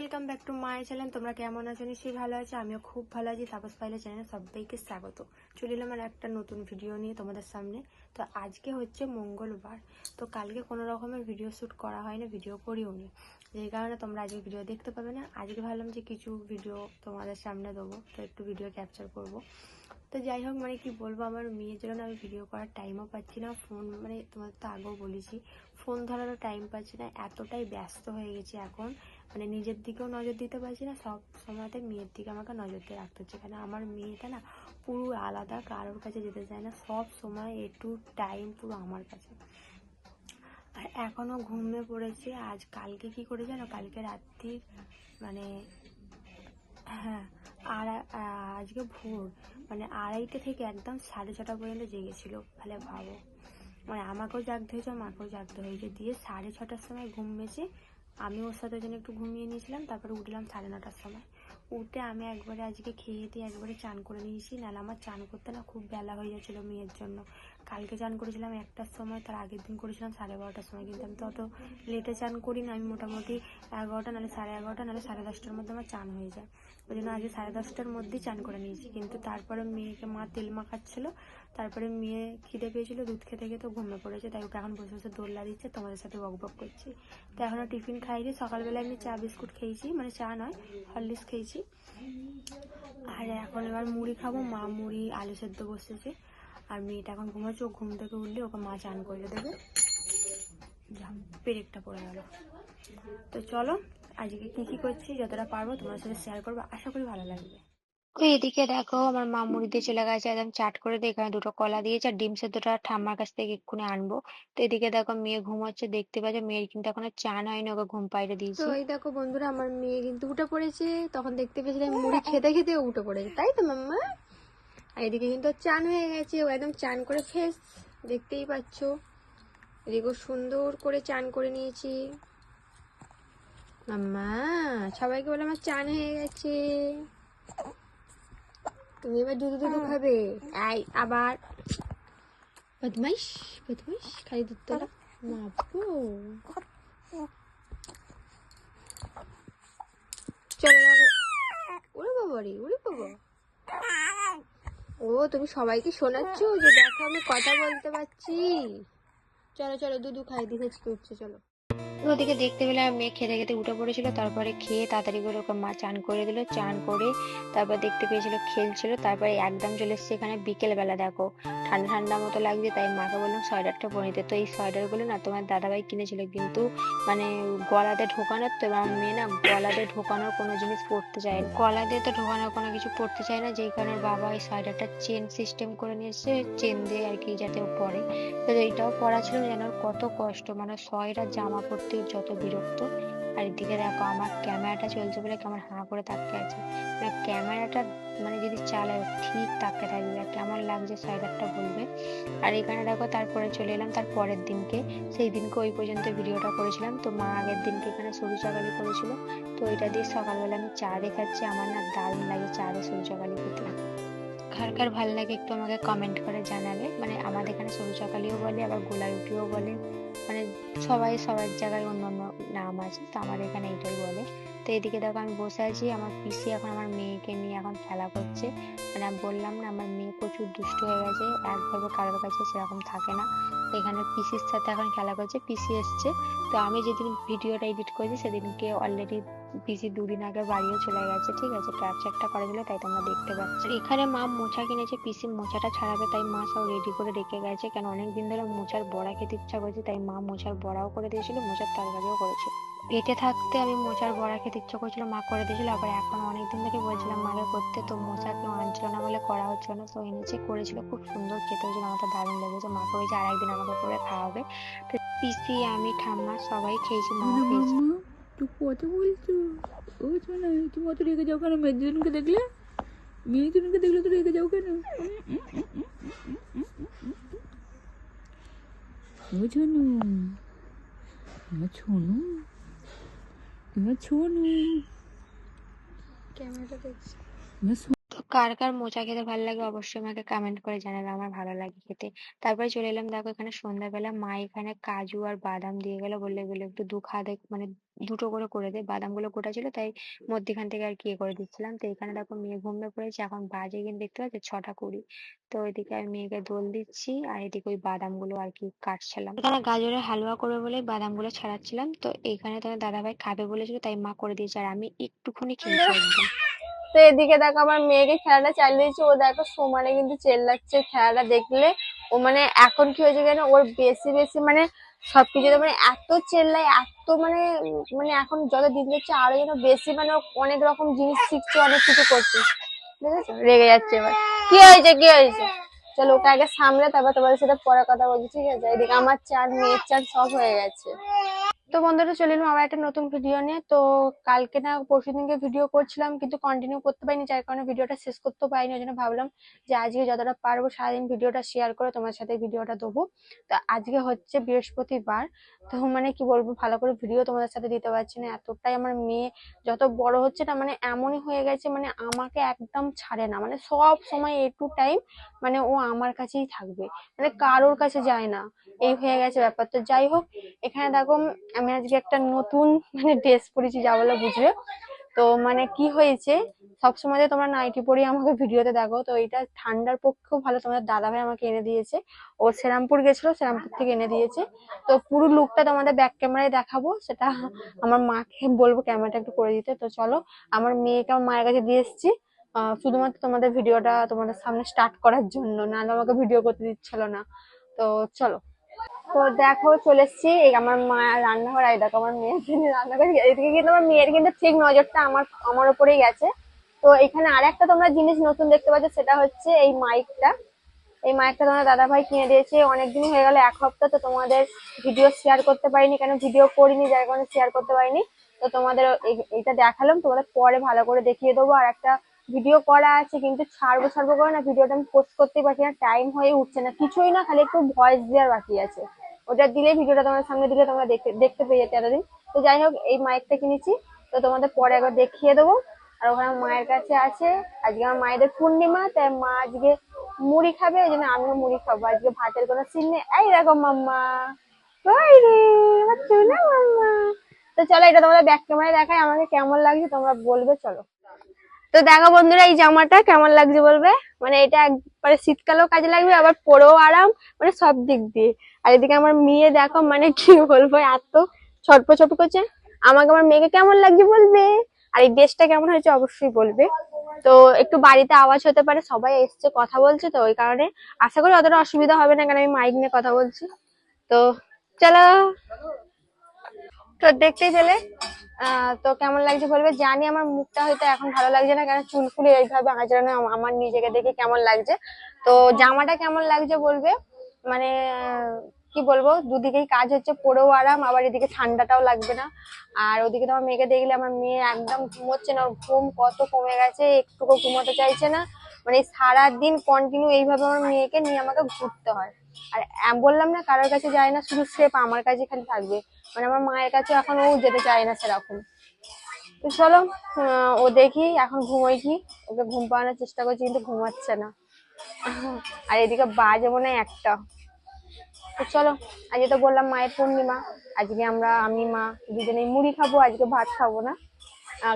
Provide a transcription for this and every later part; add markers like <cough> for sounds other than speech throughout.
Welcome back to my channel. তোমরা কেমন আছো? নিশ্চয়ই ভালো আছো। আমিও খুব ভালো আছি। তাপস পাইলে চ্যানেলে সবাইকে স্বাগত। চলে এলাম আর একটা নতুন ভিডিও নিয়ে তোমাদের সামনে। তো আজকে হচ্ছে মঙ্গলবার। তো কালকে কোনো রকমের ভিডিও শ্যুট করা হয় না ভিডিও করিও নি। যেই কারণে তোমরা আজকে ভিডিও দেখতে পাবে না। আজকে ভাবলাম যে কিছু ভিডিও তোমাদের সামনে দেবো। তো একটু ভিডিও ক্যাপচার করব। তো যাই হোক মানে কি বলব? আমার মেয়ের জন্য আমি ভিডিও করার টাইমও পাচ্ছি না। ফোন মানে তোমাদের তো আগেও বলেছি। ফোন ধরারও টাইম পাচ্ছি না, এতটাই ব্যস্ত হয়ে গেছি এখন। মানে নিজের দিকেও নজর দিতে পারছি না, সব সময়তে মেয়ের দিকে আমাকে নজর দিয়ে রাখতে হচ্ছে। কেন আমার মেয়েটা না পুরো আলাদা, কারোর কাছে যেতে চায় না, সব সময় এ টু টাইম পুরো আমার কাছে। আর এখনও ঘুমিয়ে পড়েছে, আজ কালকে কি করে জানো? কালকে রাত্রি মানে হ্যাঁ আর, আজকে ভোর মানে আড়াইটে থেকে একদম সাড়ে ছটা পর্যন্ত জেগেছিল, তাহলে ভাবো। মানে আমাকেও জাগতে হয়েছে মাকেও জাগতে হয়েছে। দিয়ে সাড়ে ছটার সময় ঘুম মেছে আমি ওর সাথে ওই জন্য একটু ঘুমিয়ে নিয়েছিলাম, তারপরে উঠলাম সাড়ে নটার সময়। উঠে আমি একবারে আজকে খেয়ে দিয়ে একবারে চান করে নিয়েছি, নাহলে আমার চান করতে না খুব বেলা হয়ে যাচ্ছিল মেয়ের জন্য। কালকে চান করেছিলাম, একটার সময়, তার আগের দিন করেছিলাম, সাড়ে বারোটার সময়। কিন্তু আমি তো অত লেটে চান করি না, আমি মোটামুটি এগারোটা নাহলে সাড়ে এগারোটা, নাহলে সাড়ে দশটার মধ্যে আমার চান হয়ে যায়। ওই জন্য আজকে সাড়ে দশটার মধ্যেই চান করে নিয়েছি। কিন্তু তারপরে মেয়েকে, মা তেল মাখাচ্ছিল, তারপরে মেয়ে খিদে পেয়েছিল, দুধ খেতে খেতে ঘুমিয়ে পড়েছে। তাই ওকে এখন বসে বসে দোল্লা দিচ্ছে তোমাদের সাথে বক বক করছি। তো এখনও টিফিন খাইনি সকালবেলা আমি চা বিস্কুট খেয়েছি মানে চা নয়, হরলিক্স খেয়েছি। আর এখন এবার মুড়ি খাব, মা মুড়ি, আলু সেদ্ধ বসেছে। আর মেয়েটা এখন ঘুমাচ্ছে ও ঘুম থেকে উঠলে ওকে মা চান করে দেবে। পেরেকটা পড়ে গেল। তো চলো আজকে কি কি করছি যতটা পারব তোমার সাথে শেয়ার করব আশা করি ভালো লাগবে। তো এদিকে দেখো আমার মা মুড়ি দিয়ে চলে গেছে একদম চাট করে দিয়ে এখানে দুটো কলা দিয়েছে আর ডিম সেদ্ধটা ঠাম্মার কাছ থেকে এক্ষুনি আনব। তো এদিকে দেখো মেয়ে ঘুমাচ্ছে দেখতে পাচ্ছ মেয়ের কিন্তু এখনও চান হয়নি ওকে ঘুম পাইরে তো দিয়েছি এই দেখো বন্ধুরা আমার মেয়ে কিন্তু উঠে পড়েছে তখন দেখতে পেয়েছিলাম মুড়ি খেতে খেতে উঠে পড়েছে। তাই তো মাম্মা? আর এদিকে কিন্তু চান হয়ে গেছে ও একদম চান করে ফেস দেখতেই পাচ্ছ। এদিকে সুন্দর করে চান করে নিয়েছি। মাম্মা সবাইকে বলে আমার চান হয়ে গেছে। তুমি এবার দুধু দুধু খাবে। আই আবার। বদমাইশ বদমাইশ খালি দুধ তোলা। মাপো। চলো ওরে বাবা রে ওরে বাবা। ও তুমি সবাইকে শোনাচ্ছ? যে দেখো আমি কথা বলতে পারছি। চলো চলো দুধু খাই দিকে উঠছে চলো। ওদিকে দেখতে পেলে মেয়ে খেতে খেতে উঠে পড়েছিল, তারপরে খেয়ে তাড়াতাড়ি করে ওকে মা চান করে দিল, চান করে তারপর দেখতে পেয়েছিল খেলছিল, তারপরে একদম চলে এসছে এখানে বিকেল বেলা দেখো। ঠান্ডা ঠান্ডা মতো লাগছে, তাই মাকে বললাম, সোয়েটারটা পরে নিতে তো এই সোয়েটারগুলো না তোমার দাদাভাই কিনেছিল, কিন্তু মানে গলাতে ঢোকানোর তো এবার মেয়ে না গলাতে ঢোকানোর কোনো জিনিস পরতে চায় গলা দিয়ে তো ঢোকানোর কোনো কিছু পরতে চায় না, যেই কারণে বাবা এই সোয়েটারটা চেন সিস্টেম করে নিয়ে এসছে চেন দিয়ে আর কি যাতে পরে। তো এইটাও পরা ছিল, যেন কত কষ্ট মানে সোয়েটার, জামা পরতে ওর যত বিরক্ত, আর এদিকে দেখো আমার ক্যামেরাটা চলছে বলে কেমন হাঁ করে তাকিয়ে আছে। ক্যামেরাটা মানে যদি চালায়, ঠিক তাকিয়ে থাকবে। আর কেমন লাগছে সোয়েটারটা বলবে। আর এখানে দেখো তারপরে চলে এলাম তার পরের দিনকে। সেই দিনকে ওই পর্যন্ত ভিডিওটা করেছিলাম। তো মা আগের দিনকে এখানে সরু চাকালি করেছিল। তো ওইটা দিয়ে সকালবেলা আমি চা দেখাচ্ছি আমার না দারুণ লাগে চা দিয়ে সরু চাকালি খেতে। কার কার ভালো লাগে একটু আমাকে কমেন্ট করে জানাবে। মানে আমাদের এখানে সরু চাকালিও বলে, আবার গোলা রুটিও বলে। মানে সবাই সবার জায়গায় অন্য অন্য নাম আছে, তো আমার এখানে এটাই বলে। তো এদিকে দেখো আমি বসে আছি, আমার পিসি এখন আমার মেয়েকে নিয়ে এখন খেলা করছে। মানে বললাম না, আমার মেয়ে প্রচুর দুষ্ট হয়ে গেছে একভাবে কারোর কাছে সেরকম থাকে না। এখানে পিসির সাথে এখন খেলা করছে, পিসি এসছে। তো আমি যেদিন ভিডিওটা এডিট করেছি, সেদিনকে অলরেডি পিসি দুদিন আগে বাড়িও চলে গেছে ঠিক আছে? ক্যাপচারটা করে দিলে তাই তোমরা দেখতে পাচ্ছ। এখানে মা মোচা কিনেছে পিসি মোচাটা ছাড়াবে তাই মা সব রেডি করে রেখে গেছে। কেন অনেকদিন ধরে মোচার বড়া খেতে ইচ্ছা করছে তাই মা মোচার বড়াও করে দিয়েছিল মোচার তরকারিও করেছে। পেটে থাকতে আমি মোচার বড়া খেতে ইচ্ছা করছিল মা করে দিয়েছিল আবার এখন অনেকদিন থেকে বলছিলাম মাকে করতে। তো মোচা কেউ আনছিল না বলে করা হচ্ছিল না তো এনেছে করেছিল খুব সুন্দর খেতে হয়েছিল আমার তো দারুণ লেগেছে। মাকে বলছে আর একদিন আমাকে করে খাওয়াবে। তো পিসি আমি ঠাম্মা সবাই খেয়েছি মা খেয়েছি। তুই কত বলছো? ও শোনা তুমি অত রেগে যাও কেন? মেয়েজনকে দেখলে? মেয়েজনকে দেখলে তো রেগে যাও কেন? ও ছোনু আমার ছোনু তোমার ছোনু ক্যামেরাটা দেখছি। কার কার মোচা খেতে ভালো লাগে অবশ্যই আমাকে কমেন্ট করে জানাবে, আমার ভালো লাগে খেতে। তারপরে চলে এলাম, দেখো এখানে সন্ধ্যাবেলা মা এখানে কাজু আর বাদাম দিয়ে গেল, বললে এগুলো একটু দু খাদে মানে দুটো করে করে দে, বাদামগুলো গোটা ছিল, তাই মধ্যিখান থেকে আর কি করে দিচ্ছিলাম। তো এখানে দেখো মেয়ে ঘুমিয়ে পড়েছে, এখন বাজে কিন্তু দেখতে পাচ্ছ ছটা কুড়ি। তো এদিকে আমি মেয়েকে দোল দিচ্ছি, আর এদিকে ওই বাদামগুলো আর কি কাটছিলাম। এখানে গাজরের হালুয়া করবে বলে বাদামগুলো ছাড়াচ্ছিলাম, তো এখানে তোমার দাদাভাই খাবে বলেছিল, তাই মা করে দিয়েছে, আর আমি একটুখানি খেয়েছি তো এদিকে দেখো আমার মেয়েকে খেলাটা চালিয়ে দিয়েছে। ও দেখো সমানে কিন্তু চেল্লাচ্ছে খেলাটা দেখলে। ও মানে এখন কি হয়েছে কেন ওর বেশি বেশি মানে সবকিছুতে মানে এত চেল্লায়, এত মানে মানে এখন যত দিন যাচ্ছে আরও যেন বেশি মানে অনেক রকম জিনিস শিখছে, অনেক কিছু করছে। বুঝেছ? রেগে যাচ্ছে এবার। কি হয়েছে কি হয়েছে? চলো ওটা আগে সামলে, তারপর তোমাদের সাথে পরে কথা বলছি, ঠিক আছে? এদিকে আমার চান, মেয়ের চান সব হয়ে গেছে। তো বন্ধুরা, চলে এলাম আবার একটা নতুন ভিডিও নিয়ে। তো কালকে না পরশু দিনকে ভিডিও করছিলাম, কিন্তু কন্টিনিউ করতে পারিনি, যার কারণে ভিডিওটা শেষ করতে পারিনি, ওই জন্য ভাবলাম যে আজকে যতটা পারব সারাদিন ভিডিওটা শেয়ার করে তোমার সাথে ভিডিওটা দেবো। তো আজকে হচ্ছে বৃহস্পতিবার, তো মানে কি বলব, ভালো করে ভিডিও তোমাদের সাথে দিতে পারছি না। এতটাই আমার মেয়ে, যত বড় হচ্ছে না মানে এমনই হয়ে গেছে মানে আমাকে একদম ছাড়ে না। মানে সব সময় এ টু টাইম মানে ও আমার কাছেই থাকবে। মানে কারোর কাছে যায় না। এই হয়ে গেছে ব্যাপার। তো যাই হোক, এখানে দেখো আমি আজকে একটা নতুন মানে ড্রেস পরেছি যা বলে বুঝবে। তো মানে কি হয়েছে, সবসময় তোমরা নাইটি পরে আমাকে ভিডিওতে দেখো, তো এটা ঠান্ডার পক্ষেও ভালো। তোমাদের দাদাভাই আমাকে এনে দিয়েছে। ও শ্রীরামপুর গেছিল, শ্রীরামপুর থেকে এনে দিয়েছে। তো পুরো লুকটা তোমাদের ব্যাক ক্যামেরায় দেখাবো। সেটা আমার মাকে বলব ক্যামেরাটা একটু করে দিতে। তো চলো, আমার মেয়েকে আমার মায়ের কাছে দিয়ে এসেছি। শুধুমাত্র তোমাদের ভিডিওটা তোমাদের সামনে স্টার্ট করার জন্য, নাহলে আমাকে ভিডিও করতে দিচ্ছিল না। তো চলো। তো দেখো, চলে এসছি। এই আমার মা রান্নাঘর, এই দেখো আমার মেয়ের জন্য রান্না করে এদিকে কিন্তু আমার মেয়ের কিন্তু ঠিক নজরটা আমার আমার উপরেই গেছে। তো এখানে আর একটা তোমরা জিনিস নতুন দেখতে পাচ্ছ, সেটা হচ্ছে এই মাইকটা। এই মাইকটা তোমার দাদা ভাই কিনে দিয়েছে। অনেকদিন হয়ে গেল, এক সপ্তাহ তো তোমাদের ভিডিও শেয়ার করতে পারিনি, কেন ভিডিও করিনি, যার কারণে শেয়ার করতে পারিনি। তো তোমাদের এইটা দেখালাম, তোমাদের পরে ভালো করে দেখিয়ে দেবো। আর একটা ভিডিও করা আছে, কিন্তু ছাড়বো ছাড়বো করে না। ভিডিওটা আমি পোস্ট করতেই পারছি না টাইম হয়ে উঠছে না। কিছুই না, খালি একটু ভয়েস দেওয়ার বাকি আছে। ওটা দিলে, ভিডিওটা তোমার সামনে দিলে তোমরা দেখতে দেখতে পেয়ে যেতে এতদিন। তো যাই হোক, এই মাইকটা কিনেছি। তো তোমাদের পরে একবার দেখিয়ে দেবো। আর ওখানে মায়ের কাছে আছে। আজকে আমার মায়েদের পূর্ণিমা, তাই মা আজকে মুড়ি খাবে। ওই জন্য আমিও মুড়ি খাব। আজকে ভাতের কোনো সিন নেই। এই দেখো, মাম্মা। তো চলো, এটা তোমাদের ব্যাক ক্যামেরায় দেখায় আমাকে কেমন লাগছে তোমরা বলবে, চলো। তো দেখো বন্ধুরা, এই জামাটা কেমন লাগছে বলবে? মানে এটা একবারে শীতকালেও কাজে লাগবে, আবার পরেও আরাম মানে সব দিক দিয়ে। আর এদিকে আমার মেয়ে দেখো মানে কি বলব, এত ছটপ ছট করছে। আমাকে আমার মেয়েকে কেমন লাগছে বলবে? আর এই ড্রেসটা কেমন হয়েছে অবশ্যই বলবে। তো একটু বাড়িতে আওয়াজ হতে পারে, সবাই এসছে, কথা বলছে, তো ওই কারণে আশা করি অতটা অসুবিধা হবে না, কারণ আমি মাইক নিয়ে কথা বলছি। তো চলো। তো দেখতেই পেলে তো কেমন লাগছে বলবে? জানি আমার মুখটা হয়তো এখন ভালো লাগছে না, কারণ চুল ফুলে এইভাবে আঁচড়ানো আমার নিজেকে দেখে কেমন লাগছে। তো জামাটা কেমন লাগছে বলবে? মানে কি বলব? দুদিকেই কাজ হচ্ছে, পরেও আরাম, আবার এদিকে ঠান্ডাটাও লাগবে না। আর ওদিকে তোমার মেয়েকে দেখলে আমার মেয়ে একদম ঘুমোচ্ছে না ঘুম কত কমে গেছে, একটুকু ঘুমোতে চাইছে না। মানে সারাদিন কন্টিনিউ এইভাবে আমার মেয়েকে নিয়ে আমাকে ঘুরতে হয়। আর বললাম না কারোর কাছে যায় না, শুধু স্রেফ আমার কাছে খালি থাকবে। মানে আমার মায়ের কাছে এখন ও যেতে চায় না সেরকম। তো চলো ও দেখি, এখন ঘুমোই কি। ওকে ঘুম পাওয়ানোর চেষ্টা করছি, কিন্তু ঘুমাচ্ছে না। আর এদিকে বাজে মনে হয় একটা। তো চলো, আজকে তো বললাম মায়ের পূর্ণিমা। আজকে আমরা, আমি, মা দুজনেই মুড়ি খাব, আজকে ভাত খাব না।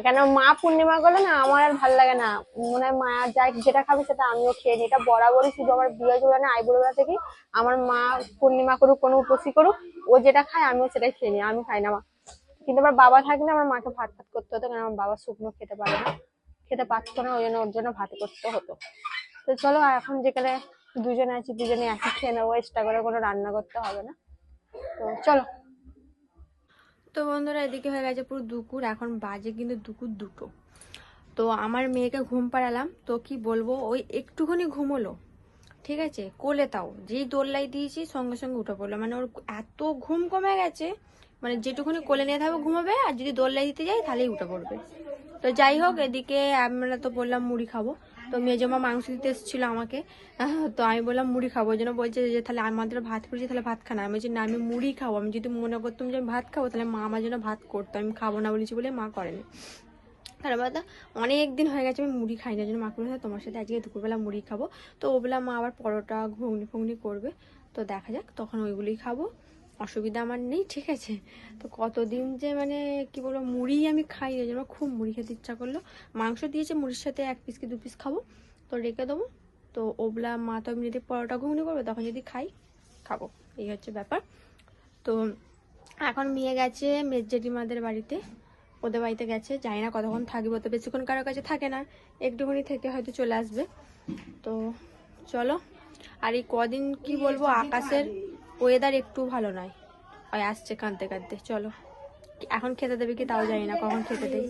কেন মা পূর্ণিমা করলে না আমার আর ভালো লাগে না। মনে হয় মা যা যেটা খাবে সেটা আমিও খেয়ে নিই। এটা বরাবরই শুধু আমার বিয়ে জোড়ানো আইবুড়োবেলা থেকে আমার মা পূর্ণিমা করুক, কোনো উপসী করুক, ও যেটা খায় আমিও সেটাই খেয়ে নিই আমি খাই না মা। কিন্তু আমার বাবা থাকলে আমার মাকে ভাত ভাত করতে হতো কারণ আমার বাবা শুকনো খেতে পারে না। খেতে পারতো না, ওই জন্য ওর জন্য ভাত করতে হতো। তো চলো এখন যেখানে দুজনে আছি, দুজনে একই খেয়ে নেব, এক্সট্রা করে কোনো রান্না করতে হবে না। তো চলো। তো বন্ধুরা এদিকে হয়ে গেছে পুরো দুপুর, এখন বাজে কিন্তু দুপুর দুটো। তো আমার মেয়েকে ঘুম পাড়ালাম, তো কি বলব, ওই একটুখানি ঘুমোলো, ঠিক আছে? কোলে তাও, যেই দোল্লাই দিয়েছি সঙ্গে সঙ্গে উঠে পড়ল। মানে ওর এত ঘুম কমে গেছে মানে যেটুকুনি কোলে নিয়ে থাকবে ঘুমাবে, আর যদি দোল্লাই দিতে যাই তাহলেই উঠে পড়বে। তো যাই হোক, এদিকে আমরা তো বললাম মুড়ি খাব। তো মেজমা মাংস দিতে এসেছিল আমাকে। তো আমি বললাম, মুড়ি খাব। ওই জন্য বলছে যে, তাহলে আমাদের ভাত করেছি, তাহলে ভাত খানা। আমি বলছি, না, আমি মুড়ি খাব। আমি যদি মনে করতাম যে, আমি ভাত খাব, তাহলে মা আমার জন্য ভাত করতো। আমি খাব না বলেছি বলে মা করেনি। তারপর অনেক দিন হয়ে গেছে, আমি মুড়ি খাই না জন্য মাকে বলেছে, তোমার সাথে আজকে দুপুরবেলা মুড়ি খাব। তো ওবেলা মা আবার পরোটা ঘুগনি ফুগনি করবে। তো দেখা যাক, তখন ওইগুলোই খাব। অসুবিধা আমার নেই ঠিক আছে? তো কতদিন যে মানে কি বলব মুড়ি আমি খাই না জন্য খুব মুড়ি খেতে ইচ্ছা করল। মাংস দিয়েছে মুড়ির সাথে এক পিস কি দু পিস খাব। তো রেখে দেবো। তো ওবলা মা তো আমি যদি পরোটা ঘুগনি করবে তখন যদি খাই খাব। এই হচ্ছে ব্যাপার। তো এখন মেয়ে গেছে মেজ জেঠিমাদের বাড়িতে। ওদের বাড়িতে গেছে জানি না কতক্ষণ থাকবে তো বেশিক্ষণ কারও কাছে থাকে না। একটুখানি থেকে হয়তো চলে আসবে। তো চলো আর এই কদিন কি বলব আকাশের ওয়েদার একটু ভালো নয়। ওই আসছে কাঁদতে কাঁদতে। চলো। এখন খেতে দেবে কি তাও জানি না, কখন খেতে দেবে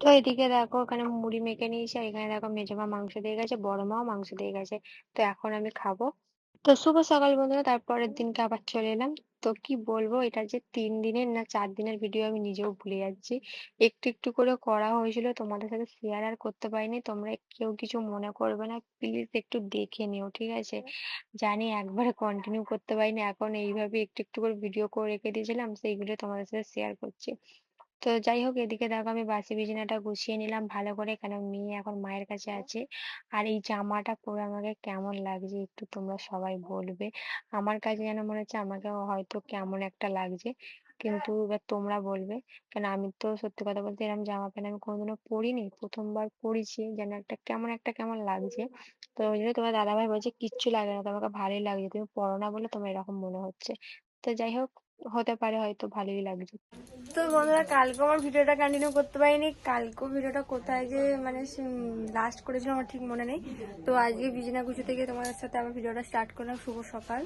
তো এদিকে দেখো, ওখানে মুড়ি মেখে নিয়েছে এখানে দেখো মেজমা মাংস দিয়ে গেছে বড় মাও মাংস দিয়ে গেছে। তো এখন আমি খাব। তো শুভ সকাল বন্ধুরা, তারপরের দিনকে আবার চলে এলাম। তো কি বলব, এটা যে তিন দিনের না চার দিনের ভিডিও আমি নিজেও ভুলে যাচ্ছি। একটু একটু করে করা হয়েছিল, তোমাদের সাথে শেয়ার আর করতে পারিনি। তোমরা কেউ কিছু মনে করবে না প্লিজ একটু দেখে নিও, ঠিক আছে? জানি একবারে কন্টিনিউ করতে পারিনি, এখন এইভাবে একটু একটু করে ভিডিও করে রেখে দিয়েছিলাম সেইগুলো তোমাদের সাথে শেয়ার করছি। তো যাই হোক, এদিকে দেখো আমি বাসি বিছানাটা গুছিয়ে নিলাম, ভালো করে কেন মেয়ে এখন মায়ের কাছে আছে। আর এই জামাটা পরে আমাকে কেমন লাগছে একটু তোমরা সবাই বলবে। আমার কাছে যেন মনে হচ্ছে আমাকে হয়তো কেমন একটা লাগছে। কিন্তু এবার তোমরা বলবে, কেন আমি তো সত্যি কথা বলতে এরকম জামা প্যান্ট আমি কোনোদিনও পরিনি, প্রথমবার পরেছি, যেন একটা কেমন একটা কেমন লাগছে। তো ওই জন্য তোমার দাদাভাই বলছে, কিচ্ছু লাগে না, তোমাকে ভালোই লাগছে, তুমি পরো না বলে তোমার এরকম মনে হচ্ছে। তো যাই হোক হতে পারে হয়তো, ভালোই লাগছে। তো বন্ধুরা, কালকে আমার ভিডিওটা কন্টিনিউ করতে পারিনি। কালকে ভিডিওটা কোথায় যে মানে লাস্ট করেছিলাম আমার ঠিক মনে নেই। তো আজকে বিজনা কুচু থেকে তোমাদের সাথে আমার ভিডিওটা স্টার্ট করলাম। শুভ সকাল।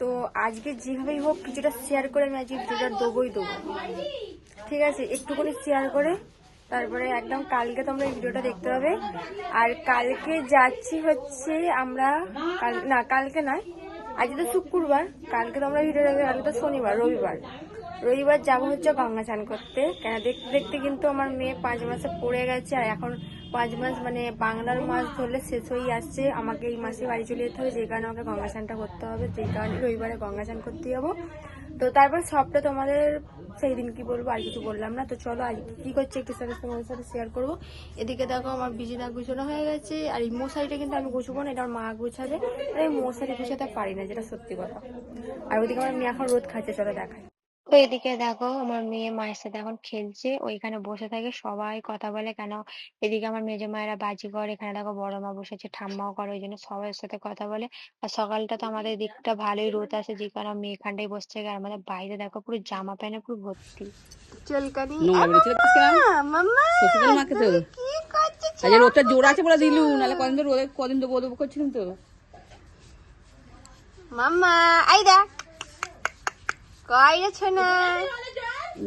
তো আজকে যেভাবেই হোক, কিছুটা শেয়ার করে আমি আজকে ভিডিওটা দেবোই দেবো। ঠিক আছে? একটুখানি শেয়ার করে, তারপরে একদম কালকে তোমরা এই ভিডিওটা দেখতে পাবে। আর কালকে যাচ্ছি হচ্ছে আমরা না, কালকে নয় আজ তো শুক্রবার, কালকে তোমরা ভিডিও দেখবে কালকে তো শনিবার, রবিবার। রবিবার যাব হচ্ছে গঙ্গা চান করতে। কেন দেখতে দেখতে কিন্তু আমার মেয়ে পাঁচ মাসে পড়ে গেছে, আর এখন পাঁচ মাস মানে বাংলার মাস ধরলে শেষ হয়ে আসছে। আমাকে এই মাসে বাড়ি চলে যেতে হবে যে কারণে আমাকে গঙ্গা চানটা করতে হবে, যেই কারণে রবিবারে গঙ্গা চান করতে যাব। তো তারপর সবটা তোমাদের সেই দিন কি বলব, আর কিছু বললাম না। তো চলো আজ কি করছে একটু সাথে তোমাদের সাথে শেয়ার করব। এদিকে দেখো আমার বিছানা গুছানো হয়ে গেছে, আর এই মশারিটা কিন্তু আমি গুছবো না, এটা আমার মা গুছাবে। আর এই মশারি গুছাতে পারি না, যেটা সত্যি কথা। আর ওদিকে আমার মেয়ে এখন রোদ খাচ্ছে, চলো দেখায় তো এদিকে দেখো আমার মেয়ে মায়ের সাথে এখন খেলছে ওইখানে বসে থাকে সবাই কথা বলে কেন? এদিকে আমার মেজো মায়েরা বাজি করে এখানে দেখো বড় মা বসেছে ঠাম্মাও করে ওই জন্য সবার সাথে কথা বলে। আর সকালটা তো আমাদের দিকটা ভালোই রোদ আছে যে কারণে মেয়ে এখানটাই বসে থাকে আর আমাদের বাইরে দেখো পুরো জামা প্যান্টে পুরো ভর্তি। আজকে রোদটা জোর আছে বলে দিলু নাহলে কদিন তো রোদে কদিন করছিলাম তো। মাম্মা আই কই রে না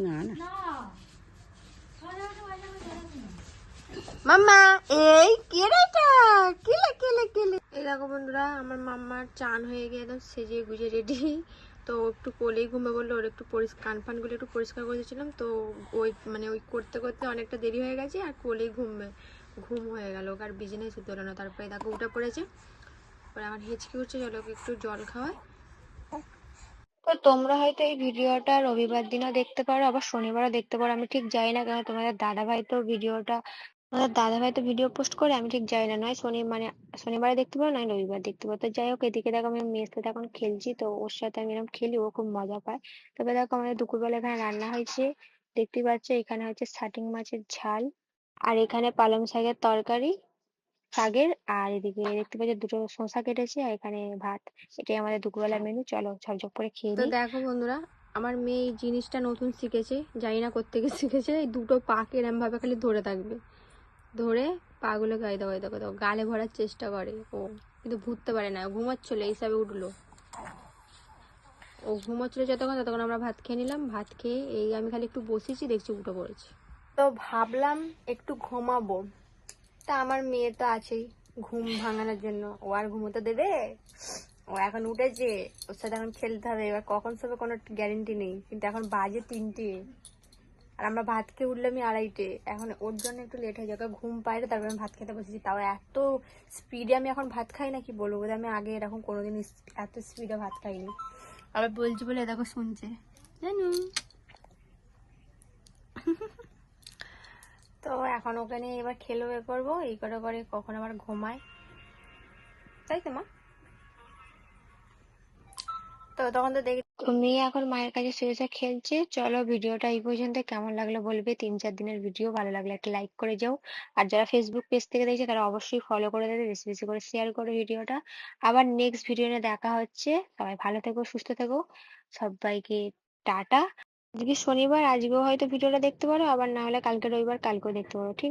না না মাম্মা এই কে রে এটা কেলে কেলে কেলে এই দেখো বন্ধুরা আমার মাম্মার চান হয়ে গিয়ে একদম সেজে গুজে রেডি তো একটু কোলেই ঘুমে বলল ওর একটু পরিষ্কার কান ফানগুলো একটু পরিষ্কার করে দিয়েছিলাম। তো ওই মানে ওই করতে করতে অনেকটা দেরি হয়ে গেছে আর কোলেই ঘুমবে ঘুম হয়ে গেল। ওকে আর বিজনেস হলো না তারপরে দেখো উঠে পড়েছে। পরে আমার হেঁচকি উঠছে চলো ওকে একটু জল খাওয়ায় তো তোমরা হয়তো এই ভিডিওটা রবিবার দিনও দেখতে পারো, আবার শনিবারও দেখতে পারো। আমি ঠিক জানি না কেন তোমাদের দাদা ভাই তো ভিডিওটা দাদা ভাই তো ভিডিও পোস্ট করে, আমি ঠিক জানি না। নয় শনি মানে শনিবারে দেখতে পারো, নয় রবিবার দেখতে পারো। তো যাই হোক, এদিকে দেখো আমি মেয়ের সাথে এখন খেলছি, তো ওর সাথে আমি এরকম খেলি, ও খুব মজা পায়। তবে দেখো আমাদের দুপুরবেলা এখানে রান্না হয়েছে, দেখতেই পাচ্ছ এখানে হচ্ছে সাটিং মাছের ঝাল, আর এখানে পালং শাকের তরকারি শাকের আর এদিকে দেখতে পাচ্ছি দুটো শসা কেটেছে আর এখানে ভাত। এটাই আমাদের দুপুরবেলা মেনু চলো ঝপঝপ করে খেয়ে তো দেখো বন্ধুরা আমার মেয়ে এই জিনিসটা নতুন শিখেছে জানি না কোত্থেকে <laughs> শিখেছে এই দুটো পাকে এরম ভাবে খালি ধরে থাকবে। ধরে পাগুলো গায়ে দাও দেখো দাও গালে ভরার চেষ্টা করে। ও কিন্তু ভুততে পারে না ঘুমাচ্ছিল এই হিসাবে উঠল। ও ঘুমাচ্ছিল যতক্ষণ ততক্ষণ আমরা ভাত খেয়ে নিলাম। ভাত খেয়ে এই আমি খালি একটু বসেছি দেখছি উঠে পড়েছে। তো ভাবলাম একটু ঘুমাবো। তা আমার মেয়ে তো আছেই। ঘুম ভাঙানোর জন্য। ও আর ঘুমোতে দেবে? ও এখন উঠেছে। ওর সাথে এখন খেলতে হবে। এবার কখন সবে কোনো গ্যারেন্টি নেই। কিন্তু এখন বাজে তিনটে। আর আমরা ভাত খেয়ে উঠলাম আড়াইটে। এখন ওর জন্য একটু লেট হয়ে যাবে ঘুম পাইলে তারপরে আমি ভাত খেতে বসেছি। তাও এত স্পিডে আমি এখন ভাত খাই না, কি বলব? আমি আগে এরকম কোনোদিন এত স্পিডে ভাত খাইনি। আবার বলছি বলে দেখো শুনছে। জানু। তো এখন ওকে নিয়ে এবার খেলো এ করব, এই করে করে কখন আবার ঘুমায়। তাই তো, মা? তো তখন তো দেখি মেয়ে এখন মায়ের কাছে শুয়ে খেলছে, চলো ভিডিওটা এই পর্যন্ত। কেমন লাগল বলবে? তিন চার দিনের ভিডিও, ভালো লাগলে একটা লাইক করে যাও। আর যারা ফেসবুক পেজ থেকে দেখছে, তারা অবশ্যই ফলো করে দেবে, বেশি বেশি করে শেয়ার করো ভিডিওটা। আবার নেক্সট ভিডিও নিয়ে দেখা হচ্ছে। সবাই ভালো থেকো, সুস্থ থেকো। সবাইকে টাটা। আজকে শনিবার, আজকেও হয়তো ভিডিওটা দেখতে পারো, আবার না হলে কালকে রবিবার কালকেও দেখতে পারো, ঠিক আছে?